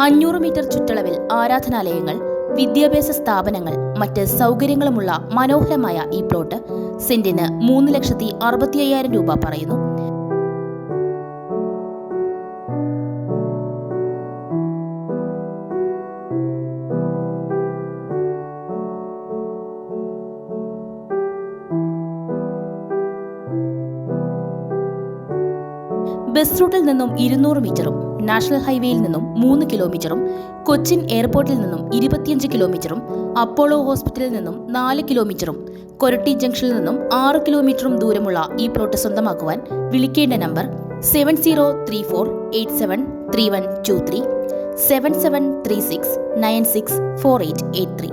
അഞ്ഞൂറ് മീറ്റർ ചുറ്റളവിൽ ആരാധനാലയങ്ങൾ വിദ്യാഭ്യാസ സ്ഥാപനങ്ങൾ മറ്റ് സൗകര്യങ്ങളുമുള്ള മനോഹരമായ ഈ പ്ലോട്ട് സെന്റിന് മൂന്ന് ലക്ഷത്തി അറുപത്തി അയ്യായിരം രൂപ പറയുന്നു. ബസ് റൂട്ടിൽ നിന്നും ഇരുന്നൂറ് മീറ്ററും നാഷണൽ ഹൈവേയിൽ നിന്നും മൂന്ന് കിലോമീറ്ററും കൊച്ചിൻ എയർപോർട്ടിൽ നിന്നും ഇരുപത്തിയഞ്ച് കിലോമീറ്ററും അപ്പോളോ ഹോസ്പിറ്റലിൽ നിന്നും നാല് കിലോമീറ്ററും കൊരട്ടി ജംഗ്ഷനിൽ നിന്നും ആറ് കിലോമീറ്ററും ദൂരമുള്ള ഈ പ്ലോട്ട് സ്വന്തമാക്കുവാൻ വിളിക്കേണ്ട number seven zero three four eight seven three one two three seven seven three six nine six four eight eight three.